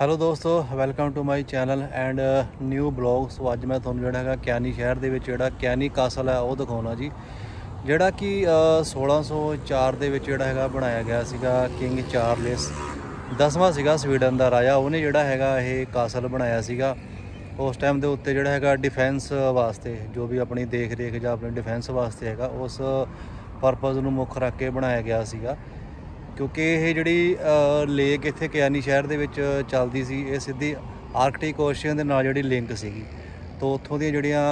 Hello ਦੋਸਤੋ welcome to my channel and new vlog so ਅੱਜ ਮੈਂ ਤੁਹਾਨੂੰ ਜਿਹੜਾ ਹੈਗਾ ਕਿਆਨੀ ਸ਼ਹਿਰ ਦੇ ਵਿੱਚ ਜਿਹੜਾ ਕਿਆਨੀ ਕਾਸਲ ਹੈ ਉਹ ਦਿਖਾਉਣਾ ਜੀ। ਜਿਹੜਾ ਕਿ ਅ, 1604 ਦੇ ਵਿੱਚ ਜਿਹੜਾ ਹੈਗਾ ਬਣਾਇਆ ਗਿਆ ਸੀਗਾ ਕਿੰਗ ਚਾਰਲਸ ਦਸਵਾਂ ਸੀਗਾ ਸਵੀਡਨ ਦਾ ਰਾਜਾ। ਉਹਨੇ ਜਿਹੜਾ ਹੈਗਾ ਇਹ ਕਾਸਲ ਬਣਾਇਆ ਸੀਗਾ। ਉਸ ਟਾਈਮ ਦੇ ਉੱਤੇ ਜਿਹੜਾ ਹੈਗਾ ਡਿਫੈਂਸ ਵਾਸਤੇ ਜੋ ਵੀ ਆਪਣੀ ਦੇਖ ਰੇਖ ਜਾਂ ਆਪਣੀ ਡਿਫੈਂਸ ਵਾਸਤੇ ਹੈਗਾ ਉਸ ਪਰਪਸ ਨੂੰ ਮੁੱਖ ਰੱਖ ਕੇ ਬਣਾਇਆ ਗਿਆ ਸੀਗਾ। ਕਿਉਂਕਿ ਇਹ ਜਿਹੜੀ ਲੇਕ ਇੱਥੇ ਕਿਆਨੀ ਸ਼ਹਿਰ ਦੇ ਵਿੱਚ ਚੱਲਦੀ ਸੀ, ਇਹ ਸਿੱਧੀ ਆਰਕਟਿਕ ਓਸ਼ੀਅਨ ਦੇ ਨਾਲ ਜਿਹੜੀ ਲਿੰਕ ਸੀਗੀ। ਤੋਂ ਉੱਥੋਂ ਦੀਆਂ ਜਿਹੜੀਆਂ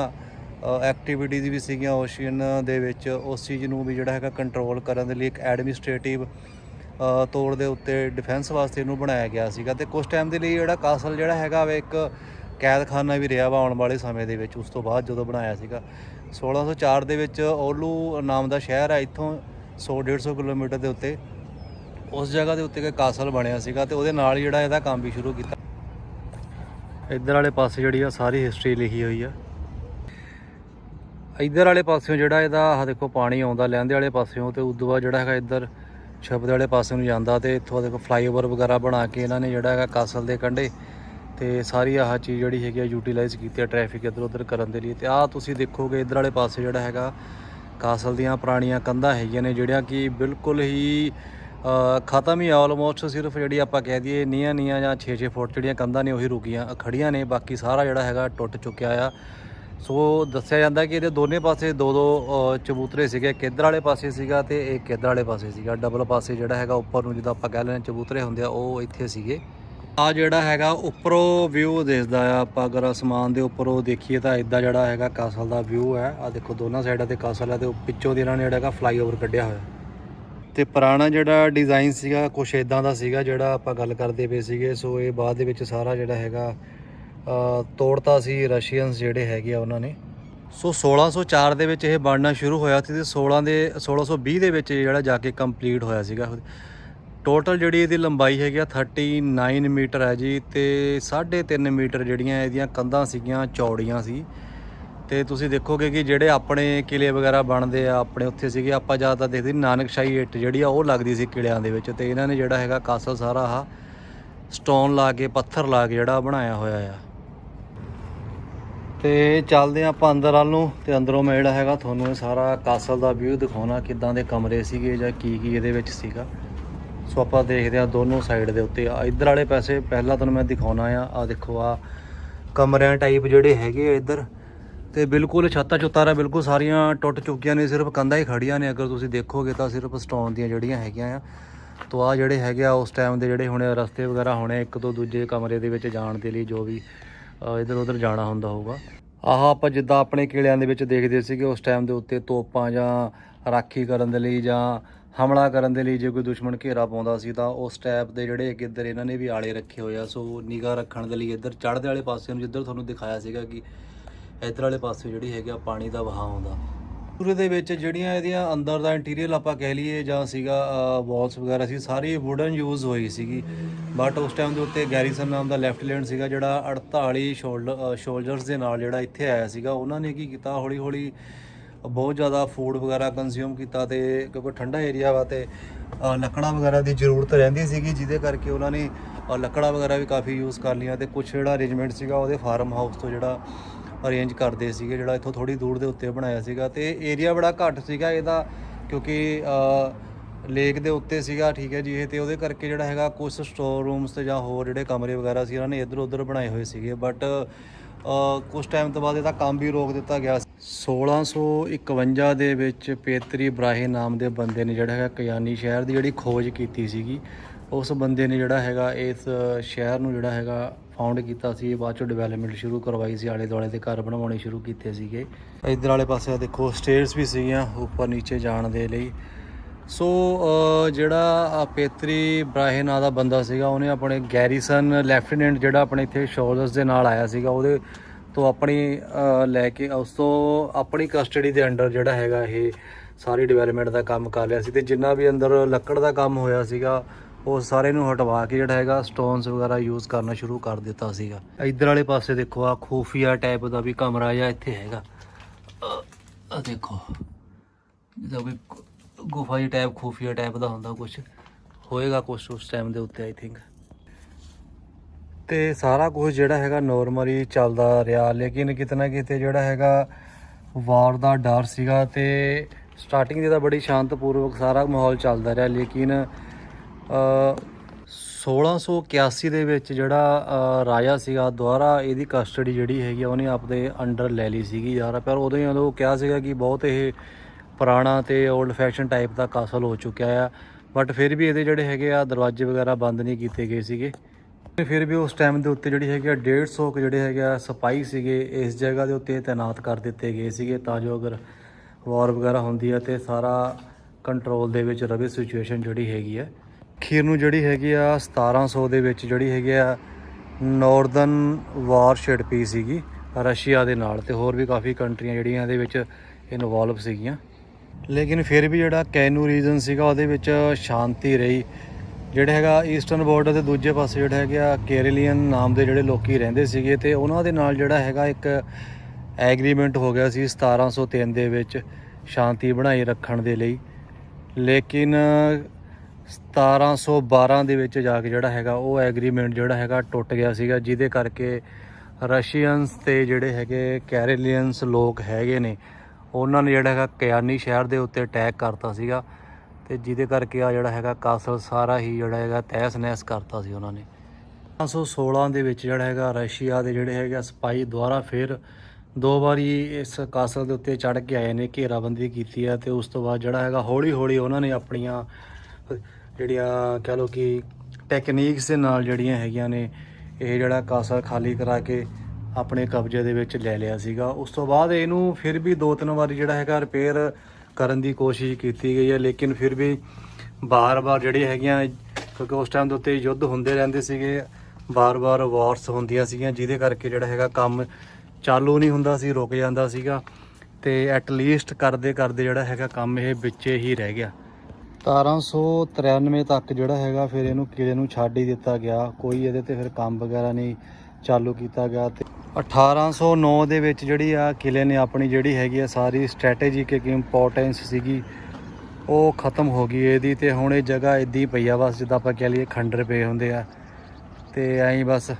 ਐਕਟੀਵਿਟੀਜ਼ ਵੀ ਸੀਗੀਆਂ ਓਸ਼ੀਅਨ ਦੇ ਵਿੱਚ, ਉਸ ਚੀਜ਼ ਨੂੰ ਵੀ ਜਿਹੜਾ ਹੈਗਾ ਕੰਟਰੋਲ ਕਰਨ ਦੇ ਲਈ ਇੱਕ ਐਡਮਿਨਿਸਟ੍ਰੇਟਿਵ ਤੌਰ ਦੇ ਉੱਤੇ ਡਿਫੈਂਸ ਵਾਸਤੇ ਇਹਨੂੰ ਬਣਾਇਆ ਗਿਆ ਸੀਗਾ। ਤੇ ਕੁਝ ਟਾਈਮ ਦੇ ਲਈ ਜਿਹੜਾ ਕਾਸਲ ਜਿਹੜਾ ਹੈਗਾ ਵਾ ਇੱਕ ਕੈਦਖਾਨਾ ਵੀ ਰਿਹਾ ਵਾ ਆਉਣ ਵਾਲੇ ਸਮੇਂ ਦੇ ਵਿੱਚ, ਉਸ ਤੋਂ ਬਾਅਦ ਜਦੋਂ ਬਣਾਇਆ ਸੀਗਾ। 1604 ਦੇ ਵਿੱਚ ਓਲੂ ਨਾਮ ਦਾ ਸ਼ਹਿਰ ਹੈ ਇੱਥੋਂ 100 150 ਕਿਲੋਮੀਟਰ ਦੇ ਉੱਤੇ। ਉਸ ਜਗ੍ਹਾ ਦੇ ਉੱਤੇ ਇੱਕ ਕਾਸਲ ਬਣਿਆ ਸੀਗਾ ਤੇ ਉਹਦੇ ਨਾਲ ਹੀ ਜਿਹੜਾ ਇਹਦਾ ਕੰਮ ਵੀ ਸ਼ੁਰੂ ਕੀਤਾ। ਇੱਧਰ ਵਾਲੇ ਪਾਸੇ ਜਿਹੜੀ ਆ ਸਾਰੀ ਹਿਸਟਰੀ ਲਿਖੀ ਹੋਈ ਆ। ਇੱਧਰ ਵਾਲੇ ਪਾਸਿਓਂ ਜਿਹੜਾ ਇਹਦਾ, ਆਹ ਦੇਖੋ ਪਾਣੀ ਆਉਂਦਾ ਲਹਿੰਦੇ ਵਾਲੇ ਪਾਸਿਓਂ ਤੇ ਉਦੋਂ ਬਾਅਦ ਜਿਹੜਾ ਹੈਗਾ ਇੱਧਰ ਛਪਦੇ ਵਾਲੇ ਪਾਸੇ ਨੂੰ ਜਾਂਦਾ ਤੇ ਇੱਥੋਂ ਦੇਖੋ ਫਲਾਈਓਵਰ ਵਗੈਰਾ ਬਣਾ ਕੇ ਇਹਨਾਂ ਨੇ ਜਿਹੜਾ ਹੈਗਾ ਕਾਸਲ ਦੇ ਕੰਢੇ ਤੇ ਸਾਰੀ ਆਹ ਚੀਜ਼ ਜਿਹੜੀ ਹੈਗੀ ਆ ਯੂਟਿਲਾਈਜ਼ ਕੀਤੀ ਆ ਟ੍ਰੈਫਿਕ ਇੱਧਰ ਉੱਧਰ ਕਰਨ ਦੇ ਲਈ ਤੇ ਆਹ ਤੁਸੀਂ ਦੇਖੋਗੇ ਇੱਧਰ ਵਾਲੇ ਪਾਸੇ ਜਿਹੜਾ ਹੈਗਾ ਕਾਸਲ ਦੀਆਂ ਪੁਰਾਣੀਆਂ ਕੰਧਾਂ ਹੈਗੀਆਂ ਨੇ ਜਿਹੜੀਆਂ ਕਿ ਬਿਲਕੁਲ ਹੀ ਖਤਮ ਹੀ ਆਲਮੋਸਟ ਸਿਰਫ ਜਿਹੜੀ ਆਪਾਂ ਕਹਿ ਦਈਏ ਨੀਆਂ ਨੀਆਂ ਜਾਂ 6-6 ਫੁੱਟ ਜਿਹੜੀਆਂ ਕੰਧਾਂ ਨੇ ਉਹੀ ਰੁਕੀਆਂ ਖੜੀਆਂ ਨੇ, ਬਾਕੀ ਸਾਰਾ ਜਿਹੜਾ ਹੈਗਾ ਟੁੱਟ ਚੁੱਕਿਆ ਆ। ਸੋ ਦੱਸਿਆ ਜਾਂਦਾ ਕਿ ਇਹਦੇ ਦੋਨੇ ਪਾਸੇ ਦੋ ਦੋ ਚਬੂਤਰੇ ਸੀਗੇ, ਇੱਕ ਇੱਧਰ ਵਾਲੇ ਪਾਸੇ ਸੀਗਾ ਤੇ ਇੱਕ ਇੱਧਰ ਵਾਲੇ ਪਾਸੇ ਸੀਗਾ। ਡਬਲ ਪਾਸੇ ਜਿਹੜਾ ਹੈਗਾ ਉੱਪਰ ਨੂੰ ਜਿੱਦਾਂ ਆਪਾਂ ਕਹਿ ਲੈਂਦੇ ਹਾਂ ਚਬੂਤਰੇ ਹੁੰਦੇ ਆ, ਉਹ ਇੱਥੇ ਸੀਗੇ। ਆ ਜਿਹੜਾ ਹੈਗਾ ਉੱਪਰੋਂ ਵਿਊ ਦਿਸਦਾ ਆ, ਆਪਾਂ ਅਗਰ ਅਸਮਾਨ ਦੇ ਉੱਪਰੋਂ ਦੇਖੀਏ ਤਾਂ ਇਦਾਂ ਜਿਹੜਾ ਹੈਗਾ ਕਾਸਲ ਦਾ ਵਿਊ ਹੈ ਆ ਦੇਖੋ ਦੋਨਾਂ ਸਾਈਡਾਂ ਤੇ ਕਾਸਲ ਹੈ ਤੇ ਉਹ ਪਿੱਛੋਂ ਦੀ ਇਹਨਾਂ ਨੇ ਜਿਹੜਾ ਹੈਗਾ ਫਲਾਈਓਵਰ ਕੱਢਿਆ ਹੋਇਆ। ਤੇ ਪੁਰਾਣਾ ਜਿਹੜਾ ਡਿਜ਼ਾਈਨ ਸੀਗਾ, ਕੁਛ ਇਦਾਂ ਦਾ ਸੀਗਾ ਜਿਹੜਾ ਆਪਾਂ ਗੱਲ ਕਰਦੇ ਪਏ ਸੀਗੇ। ਸੋ ਇਹ ਬਾਅਦ ਦੇ ਵਿੱਚ ਸਾਰਾ ਜਿਹੜਾ ਹੈਗਾ ਤੋੜਤਾ ਸੀ ਰਸ਼ੀਅਨਸ ਜਿਹੜੇ ਹੈਗੇ ਆ ਉਹਨਾਂ ਨੇ। ਸੋ 1604 ਦੇ ਵਿੱਚ ਇਹ ਬਣਨਾ ਸ਼ੁਰੂ ਹੋਇਆ ਸੀ ਤੇ 16 ਦੇ 1620 ਦੇ ਵਿੱਚ ਜਿਹੜਾ ਜਾ ਕੇ ਕੰਪਲੀਟ ਹੋਇਆ ਸੀਗਾ। ਟੋਟਲ ਜਿਹੜੀ ਇਹਦੀ ਲੰਬਾਈ ਹੈਗੀ ਆ 39 ਮੀਟਰ ਹੈ ਜੀ ਤੇ 3.5 ਮੀਟਰ ਜਿਹੜੀਆਂ ਇਹਦੀਆਂ ਕੰਧਾਂ ਸੀਗੀਆਂ, ਚੌੜੀਆਂ ਸੀ। ਤੇ ਤੁਸੀਂ ਦੇਖੋਗੇ ਕਿ ਜਿਹੜੇ ਆਪਣੇ ਕਿਲੇ ਵਗੈਰਾ ਬਣਦੇ ਆ, ਆਪਣੇ ਉੱਥੇ ਸੀਗੇ, ਆਪਾਂ ਜ਼ਿਆਦਾਤਰ ਦੇਖਦੇ ਨਾਨਕਸ਼ਾਹੀ ਇੱਟ ਜਿਹੜੀ ਆ, ਉਹ ਲੱਗਦੀ ਸੀ ਕਿਲਿਆਂ ਦੇ ਵਿੱਚ ਤੇ ਇਹਨਾਂ ਨੇ ਜਿਹੜਾ ਹੈਗਾ ਕਾਸਲ ਸਾਰਾ ਆਹ ਸਟੋਨ ਲਾ ਕੇ, ਪੱਥਰ ਲਾ ਕੇ ਜਿਹੜਾ ਬਣਾਇਆ ਹੋਇਆ ਆ। ਤੇ ਚੱਲਦੇ ਆ ਆਪਾਂ ਅੰਦਰ ਵੱਲ ਨੂੰ ਤੇ ਅੰਦਰੋਂ ਮੈਂ ਜਿਹੜਾ ਹੈਗਾ ਤੁਹਾਨੂੰ ਇਹ ਸਾਰਾ ਕਾਸਲ ਦਾ ਵਿਊ ਦਿਖਾਉਣਾ ਕਿੱਦਾਂ ਦੇ ਕਮਰੇ ਸੀਗੇ ਜਾਂ ਕੀ ਕੀ ਇਹਦੇ ਵਿੱਚ ਸੀਗਾ। ਸੋ ਆਪਾਂ ਦੇਖਦੇ ਆ ਦੋਨੋਂ ਸਾਈਡ ਦੇ ਉੱਤੇ। ਆ ਇੱਧਰ ਵਾਲੇ ਪਾਸੇ ਪਹਿਲਾਂ ਤੁਹਾਨੂੰ ਮੈਂ ਦਿਖਾਉਣਾ ਆ। ਆ ਦੇਖੋ ਆ ਕਮਰਿਆਂ ਟਾਈਪ ਜਿਹੜੇ ਹੈਗੇ ਆ ਇੱਧਰ। ਤੇ ਬਿਲਕੁਲ ਛੱਤਾਂ ਚੁੱਤਾਰਾ ਬਿਲਕੁਲ ਸਾਰੀਆਂ ਟੁੱਟ ਚੁੱਕੀਆਂ ਨੇ, ਸਿਰਫ ਕੰਧਾਂ ਹੀ ਖੜੀਆਂ ਨੇ, ਅਗਰ ਤੁਸੀਂ ਦੇਖੋਗੇ ਤਾਂ ਸਿਰਫ ਸਟੋਨ ਦੀਆਂ ਜਿਹੜੀਆਂ ਹੈਗੀਆਂ ਆ। ਤੋ ਆ ਜਿਹੜੇ ਹੈਗੇ ਆ, ਉਸ ਟਾਈਮ ਦੇ ਜਿਹੜੇ ਹੁਣੇ ਰਸਤੇ ਵਗੈਰਾ ਹੋਣੇ, ਇੱਕ ਤੋਂ ਦੂਜੇ ਕਮਰੇ ਦੇ ਵਿੱਚ ਜਾਣ ਦੇ ਲਈ ਜੋ ਵੀ ਇਧਰ ਉਧਰ ਜਾਣਾ ਹੁੰਦਾ ਹੋਊਗਾ। ਆਹ ਆਪਾਂ ਜਿੱਦਾਂ ਆਪਣੇ ਕਿਲਿਆਂ ਦੇ ਵਿੱਚ ਦੇਖਦੇ ਸੀਗੇ, ਉਸ ਟਾਈਮ ਦੇ ਉੱਤੇ ਤੋਪਾਂ ਜਾਂ ਰਾਖੀ ਕਰਨ ਦੇ ਲਈ ਜਾਂ ਹਮਲਾ ਕਰਨ ਦੇ ਲਈ ਜੇ ਕੋਈ ਦੁਸ਼ਮਣ ਘੇਰਾ ਪਾਉਂਦਾ ਸੀ, ਤਾਂ ਉਸ ਟੈਪ ਦੇ ਜਿਹੜੇ ਹੈਗੇ ਇੱਧਰ ਇਹਨਾਂ ਨੇ ਵੀ ਆਲੇ ਰੱਖੇ ਹੋਏ ਆ। ਸੋ ਨਿਗਾਹ ਰੱਖਣ ਦੇ ਲਈ ਇੱਧਰ ਚੜ੍ਹਦੇ ਵਾਲੇ ਪਾਸੇ ਨੂੰ ਜਿੱਧਰ ਤੁਹਾਨੂੰ ਦਿਖਾਇਆ ਸੀਗਾ ਕਿ ਇੱਧਰ ਵਾਲੇ ਪਾਸੇ ਜਿਹੜੀ ਹੈਗਾ ਪਾਣੀ ਦਾ ਵਹਾਅ ਆਉਂਦਾ ਪੂਰੇ ਦੇ ਵਿੱਚ ਜਿਹੜੀਆਂ ਇਹਦੀਆਂ ਅੰਦਰ ਦਾ ਇੰਟੀਰੀਅਰ ਆਪਾਂ ਕਹਿ ਲਈਏ ਜਾਂ ਸੀਗਾ ਵਾਲਸ ਵਗੈਰਾ ਸੀ, ਸਾਰੀ ਵੁਡਨ ਯੂਜ਼ ਹੋਈ ਸੀਗੀ। ਬਟ ਉਸ ਟਾਈਮ ਦੇ ਉੱਤੇ ਗੈਰੀਸਨ ਨਾਮ ਦਾ ਲੈਫਟੀਨੈਂਟ ਸੀਗਾ, ਜਿਹੜਾ 48 ਸ਼ੋਲਡਰਸ ਦੇ ਨਾਲ ਜਿਹੜਾ ਇੱਥੇ ਆਇਆ ਸੀਗਾ, ਉਹਨਾਂ ਨੇ ਕੀ ਕੀਤਾ? ਹੌਲੀ ਹੌਲੀ ਬਹੁਤ ਜ਼ਿਆਦਾ ਫੂਡ ਵਗੈਰਾ ਕੰਜ਼ਿਊਮ ਕੀਤਾ ਤੇ ਕਿਉਂਕਿ ਠੰਡਾ ਏਰੀਆ ਵਾ ਤੇ ਲੱਕੜਾਂ ਵਗੈਰਾ ਦੀ ਜ਼ਰੂਰਤ ਰਹਿੰਦੀ ਸੀਗੀ, ਜਿਹਦੇ ਕਰਕੇ ਉਹਨਾਂ ਨੇ ਲੱਕੜਾਂ ਵਗੈਰਾ ਵੀ ਕਾਫੀ ਯੂਜ਼ ਕਰ ਲਈਆਂ ਤੇ ਕੁਝ ਜਿਹੜਾ ਅਰੇਂਜਮੈਂਟ ਸੀਗਾ ਉਹਦੇ ਫਾਰਮ ਹਾਊਸ ਤੋਂ ਜਿਹੜਾ ਅਰੇਂਜ ਕਰਦੇ ਸੀਗੇ, ਜਿਹੜਾ ਇੱਥੋਂ ਥੋੜੀ ਦੂਰ ਦੇ ਉੱਤੇ ਬਣਾਇਆ ਸੀਗਾ ਤੇ ਏਰੀਆ ਬੜਾ ਘੱਟ ਸੀਗਾ ਇਹਦਾ, ਕਿਉਂਕਿ ਲੇਕ ਦੇ ਉੱਤੇ ਸੀਗਾ, ਠੀਕ ਹੈ ਜੀ ਇਹ, ਤੇ ਉਹਦੇ ਕਰਕੇ ਜਿਹੜਾ ਹੈਗਾ ਕੁਝ ਸਟੋਰ ਰੂਮਸ ਤੇ ਜਾਂ ਹੋਰ ਜਿਹੜੇ ਕਮਰੇ ਵਗੈਰਾ ਸੀ ਇਹਨਾਂ ਨੇ ਇੱਧਰ ਉੱਧਰ ਬਣਾਏ ਹੋਏ ਸੀਗੇ ਬਟ ਕੁਝ ਟਾਈਮ ਤੋਂ ਬਾਅਦ ਇਹਦਾ ਕੰਮ ਵੀ ਰੋਕ ਦਿੱਤਾ ਗਿਆ 1651 ਦੇ ਵਿੱਚ ਪੇਤਰੀ ਬਰਾਹੇ ਨਾਮ ਦੇ ਬੰਦੇ ਨੇ ਜਿਹੜਾ ਹੈਗਾ ਕਿਆਨੀ ਸ਼ਹਿਰ ਦੀ ਜਿਹੜੀ ਖੋਜ ਕੀਤੀ ਸੀਗੀ, ਉਸ ਬੰਦੇ ਨੇ ਜਿਹੜਾ ਹੈਗਾ ਇਸ ਸ਼ਹਿਰ ਨੂੰ ਜਿਹੜਾ ਹੈਗਾ ਫਾਊਂਡ ਕੀਤਾ ਸੀ ਬਾਅਦ ਚੋਂ ਡਿਵੈਲਪਮੈਂਟ ਸ਼ੁਰੂ ਕਰਵਾਈ ਸੀ, ਆਲੇ ਦੁਆਲੇ ਦੇ ਘਰ ਬਣਾਉਣੇ ਸ਼ੁਰੂ ਕੀਤੇ ਸੀਗੇ। ਇਧਰ ਵਾਲੇ ਪਾਸੇ ਆਹ ਦੇਖੋ ਸਟੇਅਰਸ ਵੀ ਸੀਗੀਆਂ, ਉੱਪਰ ਨੀਚੇ ਜਾਣ ਦੇ ਲਈ। ਸੋ ਜਿਹੜਾ ਪੇਤਰੀ ਬਰਾਹੇ ਨਾਂ ਦਾ ਬੰਦਾ ਸੀਗਾ, ਉਹਨੇ ਆਪਣੇ ਗੈਰੀਸਨ ਲੈਫਟੀਨੈਂਟ ਜਿਹੜਾ ਆਪਣੇ ਇੱਥੇ ਸ਼ੋਲਰਸ ਦੇ ਨਾਲ ਆਇਆ ਸੀਗਾ, ਉਹਦੇ ਤੋਂ ਆਪਣੀ ਲੈ ਕੇ, ਉਸ ਤੋਂ ਆਪਣੀ ਕਸਟਡੀ ਦੇ ਅੰਡਰ ਜਿਹੜਾ ਹੈਗਾ ਇਹ ਸਾਰੀ ਡਿਵੈਲਪਮੈਂਟ ਦਾ ਕੰਮ ਕਰ ਲਿਆ ਸੀ ਤੇ ਜਿੰਨਾ ਵੀ ਅੰਦਰ ਲੱਕੜ ਦਾ ਕੰਮ ਹੋਇਆ ਸੀਗਾ ਉਹ ਸਾਰੇ ਨੂੰ ਹਟਵਾ ਕੇ ਜਿਹੜਾ ਹੈਗਾ ਸਟੋਨਸ ਵਗੈਰਾ ਯੂਜ਼ ਕਰਨਾ ਸ਼ੁਰੂ ਕਰ ਦਿੱਤਾ ਸੀਗਾ। ਇਧਰ ਵਾਲੇ ਪਾਸੇ ਦੇਖੋ ਆ ਖੂਫੀਆ ਟਾਈਪ ਦਾ ਵੀ ਕਮਰਾ ਜਾਂ ਇੱਥੇ ਹੈਗਾ। ਆ ਦੇਖੋ ਜਿੱਦਾਂ ਕੋਈ ਗੁਫਾ ਜੀ ਟਾਈਪ ਖੂਫੀਆ ਟਾਈਪ ਦਾ ਹੁੰਦਾ ਕੁਝ ਹੋਏਗਾ ਕੁਝ ਉਸ ਟਾਈਮ ਦੇ ਉੱਤੇ ਆਈ ਥਿੰਕ ਤੇ ਸਾਰਾ ਕੁਝ ਜਿਹੜਾ ਹੈਗਾ ਨੋਰਮਲੀ ਚੱਲਦਾ ਰਿਹਾ, ਲੇਕਿਨ ਕਿਤੇ ਨਾ ਕਿਤੇ ਜਿਹੜਾ ਹੈਗਾ ਵਾਰ ਦਾ ਡਰ ਸੀਗਾ ਤੇ ਸਟਾਰਟਿੰਗ ਦੇ ਤਾਂ ਬੜੀ ਸ਼ਾਂਤਪੂਰਵਕ ਸਾਰਾ ਮਾਹੌਲ ਚੱਲਦਾ ਰਿਹਾ, ਲੇਕਿਨ 1681 ਦੇ ਵਿੱਚ ਜਿਹੜਾ ਰਾਜਾ ਸੀਗਾ ਦੁਆਰਾ ਇਹਦੀ ਕਸਟਡੀ ਜਿਹੜੀ ਹੈਗੀ ਆ, ਉਹਨੇ ਆਪਦੇ ਅੰਡਰ ਲੈ ਲਈ ਸੀਗੀ ਯਾਰ। ਪਰ ਉਦੋਂ ਹੀ ਉਦੋਂ ਕਿਹਾ ਸੀਗਾ ਕਿ ਬਹੁਤ ਇਹ ਪੁਰਾਣਾ ਤੇ 올ਡ ਫੈਸ਼ਨ ਟਾਈਪ ਦਾ ਕਾਸਲ ਹੋ ਚੁੱਕਿਆ ਆ। ਬਟ ਫਿਰ ਵੀ ਇਹਦੇ ਜਿਹੜੇ ਹੈਗੇ ਆ, ਦਰਵਾਜ਼ੇ ਵਗੈਰਾ ਬੰਦ ਨਹੀਂ ਕੀਤੇ ਗਏ ਸੀਗੇ। ਤੇ ਫਿਰ ਵੀ ਉਸ ਟਾਈਮ ਦੇ ਉੱਤੇ ਜਿਹੜੀ ਹੈਗੀ ਆ 150 ਕੁ ਜਿਹੜੇ ਹੈਗੇ ਆ ਸਪਾਈ ਸੀਗੇ, ਇਸ ਜਗ੍ਹਾ ਦੇ ਉੱਤੇ ਤਾਇਨਾਤ ਕਰ ਦਿੱਤੇ ਗਏ ਸੀਗੇ, ਤਾਂ ਜੋ ਅਗਰ ਵਾਰ ਵਗੈਰਾ ਹੁੰਦੀ ਆ ਤੇ ਸਾਰਾ ਕੰਟਰੋਲ ਦੇ ਵਿੱਚ ਰਵੇ ਸਿਚੁਏਸ਼ਨ ਜਿਹੜੀ ਹੈਗੀ ਹੈ ਅਖੀਰ ਨੂੰ ਜਿਹੜੀ ਹੈਗੀ ਆ 1700 ਦੇ ਵਿੱਚ ਜਿਹੜੀ ਹੈਗੀ ਆ ਨਾਰਦਰਨ ਵਾਰ ਛਿੜ ਪੀ ਸੀਗੀ ਰਸ਼ੀਆ ਦੇ ਨਾਲ ਤੇ ਹੋਰ ਵੀ ਕਾਫੀ ਕੰਟਰੀਆਂ ਜਿਹੜੀਆਂ ਇਹਦੇ ਵਿੱਚ ਇਨਵੋਲਵ ਸੀਗੀਆਂ। ਲੇਕਿਨ ਫਿਰ ਵੀ ਜਿਹੜਾ ਕੈਨੂ ਰੀਜਨ ਸੀਗਾ ਉਹਦੇ ਵਿੱਚ ਸ਼ਾਂਤੀ ਰਹੀ। ਜਿਹੜਾ ਹੈਗਾ ਈਸਟਰਨ ਬਾਰਡਰ ਦੇ ਦੂਜੇ ਪਾਸੇ ਜਿਹੜਾ ਹੈਗਾ ਕੇਰਲੀਅਨ ਨਾਮ ਦੇ ਜਿਹੜੇ ਲੋਕੀ ਰਹਿੰਦੇ ਸੀਗੇ ਤੇ ਉਹਨਾਂ ਦੇ ਨਾਲ ਜਿਹੜਾ ਹੈਗਾ ਇੱਕ ਐਗਰੀਮੈਂਟ ਹੋ ਗਿਆ ਸੀ 1703 ਦੇ ਵਿੱਚ ਸ਼ਾਂਤੀ ਬਣਾਈ ਰੱਖਣ ਦੇ ਲਈ। ਲੇਕਿਨ 1712 ਦੇ ਵਿੱਚ ਜਾ ਕੇ ਜਿਹੜਾ ਹੈਗਾ ਉਹ ਐਗਰੀਮੈਂਟ ਜਿਹੜਾ ਹੈਗਾ ਟੁੱਟ ਗਿਆ ਸੀਗਾ, ਜਿਹਦੇ ਕਰਕੇ ਰਸ਼ੀਅਨਸ ਤੇ ਜਿਹੜੇ ਹੈਗੇ ਕੈਰੇਲੀਅਨਸ ਲੋਕ ਹੈਗੇ ਨੇ, ਉਹਨਾਂ ਨੇ ਜਿਹੜਾ ਹੈਗਾ ਕਿਆਨੀ ਸ਼ਹਿਰ ਦੇ ਉੱਤੇ ਅਟੈਕ ਕਰਤਾ ਸੀਗਾ ਤੇ ਜਿਹਦੇ ਕਰਕੇ ਆ ਜਿਹੜਾ ਹੈਗਾ ਕਾਸਲ ਸਾਰਾ ਹੀ ਜਿਹੜਾ ਹੈਗਾ ਤਹਿਸ ਨਹਿਸ ਕਰਤਾ ਸੀ ਉਹਨਾਂ ਨੇ। 1916 ਦੇ ਵਿੱਚ ਜਿਹੜਾ ਹੈਗਾ ਰਸ਼ੀਆ ਦੇ ਜਿਹੜੇ ਹੈਗਾ ਸਪਾਈ ਦੁਆਰਾ ਫਿਰ ਦੋ ਵਾਰੀ ਇਸ ਕਾਸਲ ਦੇ ਉੱਤੇ ਚੜ੍ਹ ਕੇ ਆਏ ਨੇ, ਘੇਰਾਬੰਦੀ ਕੀਤੀ ਹੈ ਤੇ ਉਸ ਤੋਂ ਬਾਅਦ ਜਿਹੜਾ ਹੈਗਾ ਹੌਲੀ ਹੌਲੀ ਉਹਨਾਂ ਨੇ ਆਪਣੀਆਂ ਜਿਹੜੀਆਂ ਕਹ ਲਓ ਕਿ ਟੈਕਨੀਕਸ ਦੇ ਨਾਲ ਜਿਹੜੀਆਂ ਹੈਗੀਆਂ ਨੇ, ਇਹ ਜਿਹੜਾ ਕਾਸਾ ਖਾਲੀ ਕਰਾ ਕੇ ਆਪਣੇ ਕਬਜ਼ੇ ਦੇ ਵਿੱਚ ਲੈ ਲਿਆ ਸੀਗਾ। ਉਸ ਤੋਂ ਬਾਅਦ ਇਹਨੂੰ ਫਿਰ ਵੀ ਦੋ ਤਿੰਨ ਵਾਰੀ ਜਿਹੜਾ ਹੈਗਾ ਰਿਪੇਅਰ ਕਰਨ ਦੀ ਕੋਸ਼ਿਸ਼ ਕੀਤੀ ਗਈ ਹੈ, ਲੇਕਿਨ ਫਿਰ ਵੀ ਬਾਰ-ਬਾਰ ਜਿਹੜੀ ਹੈਗੀਆਂ, ਕਿਉਂਕਿ ਉਸ ਟਾਈਮ ਦੇ ਉੱਤੇ ਯੁੱਧ ਹੁੰਦੇ ਰਹਿੰਦੇ ਸੀਗੇ, ਬਾਰ-ਬਾਰ ਵਾਰਸ ਹੁੰਦੀਆਂ ਸੀਗੀਆਂ, ਜਿਹਦੇ ਕਰਕੇ ਜਿਹੜਾ ਹੈਗਾ ਕੰਮ ਚਾਲੂ ਨਹੀਂ ਹੁੰਦਾ ਸੀ, ਰੁਕ ਜਾਂਦਾ ਸੀਗਾ। ਤੇ ਐਟ ਲੀਸਟ ਕਰਦੇ ਕਰਦੇ ਜਿਹੜਾ ਹੈਗਾ ਕੰਮ ਇਹ ਵਿੱਚੇ ਹੀ ਰਹਿ ਗਿਆ। 1793 ਤੱਕ ਜਿਹੜਾ ਹੈਗਾ, ਫਿਰ ਇਹਨੂੰ ਕਿਲੇ ਨੂੰ ਛੱਡ ਹੀ ਦਿੱਤਾ ਗਿਆ। ਕੋਈ ਇਹਦੇ ਤੇ ਫਿਰ ਕੰਮ ਵਗੈਰਾ ਨਹੀਂ ਚਾਲੂ ਕੀਤਾ ਗਿਆ ਤੇ 1809 ਦੇ ਵਿੱਚ ਜਿਹੜੀ ਆ ਕਿਲੇ ਨੇ ਆਪਣੀ ਜਿਹੜੀ ਹੈਗੀ ਆ ਸਾਰੀ ਸਟ੍ਰੈਟੇਜਿਕ ਇੱਕ ਇੰਪੋਰਟੈਂਸ ਸੀਗੀ, ਉਹ ਖਤਮ ਹੋ ਗਈ ਇਹਦੀ ਤੇ ਹੁਣ ਇਹ ਜਗ੍ਹਾ ਇਦਾਂ ਹੀ ਪਈ ਆ ਬਸ, ਜਿੱਦਾਂ ਆਪਾਂ ਕਹਿ ਲਈਏ ਖੰਡਰ ਪਏ ਹੁੰਦੇ ਆ। ਤੇ ਐਂ ਬਸ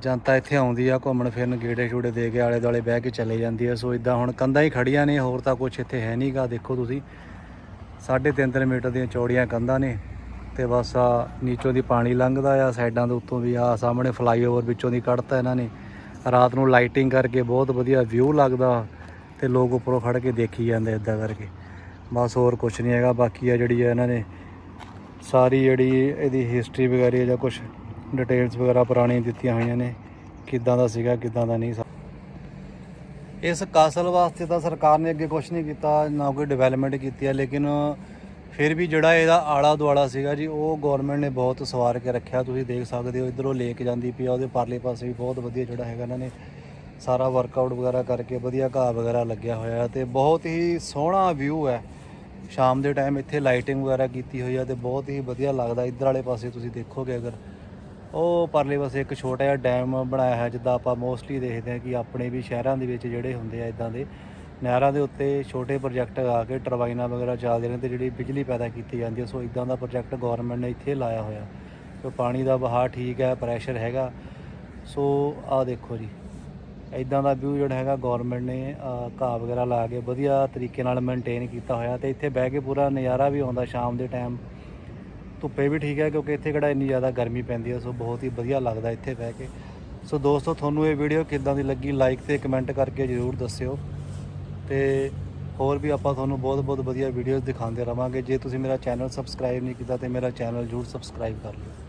ਜਨਤਾ ਇੱਥੇ ਆਉਂਦੀ ਆ ਘੁੰਮਣ ਫਿਰਨ, ਗੇੜੇ ਛੂੜੇ ਦੇ ਕੇ ਆਲੇ ਦੁਆਲੇ ਬਹਿ ਕੇ ਚਲੇ ਜਾਂਦੀ ਆ। ਸੋ ਇਦਾਂ ਹੁਣ ਕੰਧਾਂ ਹੀ ਖੜੀਆਂ ਨੇ, ਹੋਰ ਤਾਂ ਕੁਝ ਇੱਥੇ ਹੈ ਨਹੀਂਗਾ ਦੇਖੋ ਤੁਸੀਂ। ਸਾਢੇ ਤਿੰਨ ਤਿੰਨ ਮੀਟਰ ਦੀਆਂ ਚੌੜੀਆਂ ਕੰਧਾਂ ਨੇ ਤੇ ਬਸ ਆ ਨੀਚੋਂ ਦੀ ਪਾਣੀ ਲੰਘਦਾ ਆ, ਸਾਈਡਾਂ ਦੇ ਉੱਤੋਂ ਵੀ ਆ, ਸਾਹਮਣੇ ਫਲਾਈਓਵਰ ਵਿੱਚੋਂ ਦੀ ਕੱਢਤਾ ਇਹਨਾਂ ਨੇ। ਰਾਤ ਨੂੰ ਲਾਈਟਿੰਗ ਕਰਕੇ ਬਹੁਤ ਵਧੀਆ ਵਿਊ ਲੱਗਦਾ ਤੇ ਲੋਕ ਉੱਪਰੋਂ ਖੜ ਕੇ ਦੇਖੀ ਜਾਂਦੇ ਇਦਾਂ ਕਰਕੇ। ਬਸ ਹੋਰ ਕੁਝ ਨਹੀਂ ਹੈਗਾ, ਬਾਕੀ ਆ ਜਿਹੜੀ ਆ ਇਹਨਾਂ ਨੇ ਸਾਰੀ ਜਿਹੜੀ ਇਹਦੀ ਹਿਸਟਰੀ ਵਗੈਰਾ ਜਾਂ ਕੁਝ ਡਿਟੇਲਸ ਵਗੈਰਾ ਪੁਰਾਣੀਆਂ ਦਿੱਤੀਆਂ ਹੋਈਆਂ ਨੇ, ਕਿੱਦਾਂ ਦਾ ਸੀਗਾ, ਕਿੱਦਾਂ ਦਾ ਨਹੀਂ ਇਸ ਕਾਸਲ ਵਾਸਤੇ ਤਾਂ ਸਰਕਾਰ ਨੇ ਅੱਗੇ ਕੁਝ ਨਹੀਂ ਕੀਤਾ, ਨਾ ਕੋਈ ਡਿਵੈਲਪਮੈਂਟ ਕੀਤੀ ਹੈ ਲੇਕਿਨ ਫਿਰ ਵੀ ਜਿਹੜਾ ਇਹਦਾ ਆਲਾ ਦੁਆਲਾ ਸੀਗਾ ਜੀ, ਉਹ ਗਵਰਨਮੈਂਟ ਨੇ ਬਹੁਤ ਸਵਾਰ ਕੇ ਰੱਖਿਆ। ਤੁਸੀਂ ਦੇਖ ਸਕਦੇ ਹੋ, ਇਧਰੋਂ ਲੇਕ ਜਾਂਦੀ ਪਈ ਆ, ਉਹਦੇ ਪਰਲੇ ਪਾਸੇ ਵੀ ਬਹੁਤ ਵਧੀਆ ਜਿਹੜਾ ਹੈਗਾ ਇਹਨਾਂ ਨੇ ਸਾਰਾ ਵਰਕਆਊਟ ਵਗੈਰਾ ਕਰਕੇ ਵਧੀਆ ਘਾਹ ਵਗੈਰਾ ਲੱਗਿਆ ਹੋਇਆ ਹੈ ਤੇ ਬਹੁਤ ਹੀ ਸੋਹਣਾ ਵਿਊ ਹੈ। ਸ਼ਾਮ ਦੇ ਟਾਈਮ ਇੱਥੇ ਲਾਈਟਿੰਗ ਵਗੈਰਾ ਕੀਤੀ ਹੋਈ ਹੈ ਤੇ ਬਹੁਤ ਹੀ ਵਧੀਆ ਲੱਗਦਾ। ਇਧਰ ਵਾਲੇ ਪਾਸੇ ਤੁਸੀਂ ਦੇਖੋਗੇ ਅਗਰ ਉਹ ਪਰਲੇ ਪਾਸੇ ਇੱਕ ਛੋਟਾ ਜਿਹਾ ਡੈਮ ਬਣਾਇਆ ਹੈ ਜਿੱਦਾਂ ਆਪਾਂ ਮੋਸਟਲੀ ਦੇਖਦੇ ਹਾਂ ਕਿ ਆਪਣੇ ਵੀ ਸ਼ਹਿਰਾਂ ਦੇ ਵਿੱਚ ਜਿਹੜੇ ਹੁੰਦੇ ਆ ਇਦਾਂ ਦੇ, ਨਹਿਰਾਂ ਦੇ ਉੱਤੇ ਛੋਟੇ ਪ੍ਰੋਜੈਕਟ ਆ ਕੇ ਟਰਬਾਈਨਾਂ ਵਗੈਰਾ ਚੱਲਦੇ ਨੇ ਤੇ ਜਿਹੜੀ ਬਿਜਲੀ ਪੈਦਾ ਕੀਤੀ ਜਾਂਦੀ ਹੈ ਸੋ ਇਦਾਂ ਦਾ ਪ੍ਰੋਜੈਕਟ ਗਵਰਨਮੈਂਟ ਨੇ ਇੱਥੇ ਲਾਇਆ ਹੋਇਆ। ਸੋ ਪਾਣੀ ਦਾ ਵਹਾਅ ਠੀਕ ਹੈ ਪ੍ਰੈਸ਼ਰ ਹੈਗਾ। ਸੋ ਆਹ ਦੇਖੋ ਜੀ, ਇਦਾਂ ਦਾ ਵਿਊ ਜਿਹੜਾ ਹੈਗਾ ਗਵਰਨਮੈਂਟ ਨੇ ਘਾਹ ਵਗੈਰਾ ਲਾ ਕੇ ਵਧੀਆ ਤਰੀਕੇ ਨਾਲ ਮੇਨਟੇਨ ਕੀਤਾ ਹੋਇਆ ਤੇ ਇੱਥੇ ਬਹਿ ਕੇ ਪੂਰਾ ਨਜ਼ਾਰਾ ਵੀ ਆਉਂਦਾ ਸ਼ਾਮ ਦੇ ਟਾਈਮ ਧੁੱਪੇ ਵੀ ਠੀਕ ਹੈ ਕਿਉਂਕਿ ਇੱਥੇ ਕਿਹੜਾ ਇੰਨੀ ਜ਼ਿਆਦਾ ਗਰਮੀ ਪੈਂਦੀ ਹੈ, ਸੋ ਬਹੁਤ ਹੀ ਵਧੀਆ ਲੱਗਦਾ ਇੱਥੇ ਬਹਿ ਕੇ। ਸੋ ਦੋਸਤੋ, ਤੁਹਾਨੂੰ ਇਹ ਵੀਡੀਓ ਕਿੱਦਾਂ ਦੀ ਲੱਗੀ? ਲਾਈਕ ਤੇ ਕਮੈਂਟ ਕਰਕੇ ਜ਼ਰੂਰ ਦੱਸਿਓ। ਤੇ ਹੋਰ ਵੀ ਆਪਾਂ ਤੁਹਾਨੂੰ ਬਹੁਤ ਬਹੁਤ ਵਧੀਆ ਵੀਡੀਓਜ਼ ਦਿਖਾਉਂਦੇ ਰਵਾਂਗੇ। ਜੇ ਤੁਸੀਂ ਮੇਰਾ ਚੈਨਲ ਸਬਸਕ੍ਰਾਈਬ ਨਹੀਂ ਕੀਤਾ ਤੇ ਮੇਰਾ ਚੈਨਲ ਜ਼ਰੂਰ ਸਬਸਕ੍ਰਾਈਬ ਕਰ ਲਿਓ।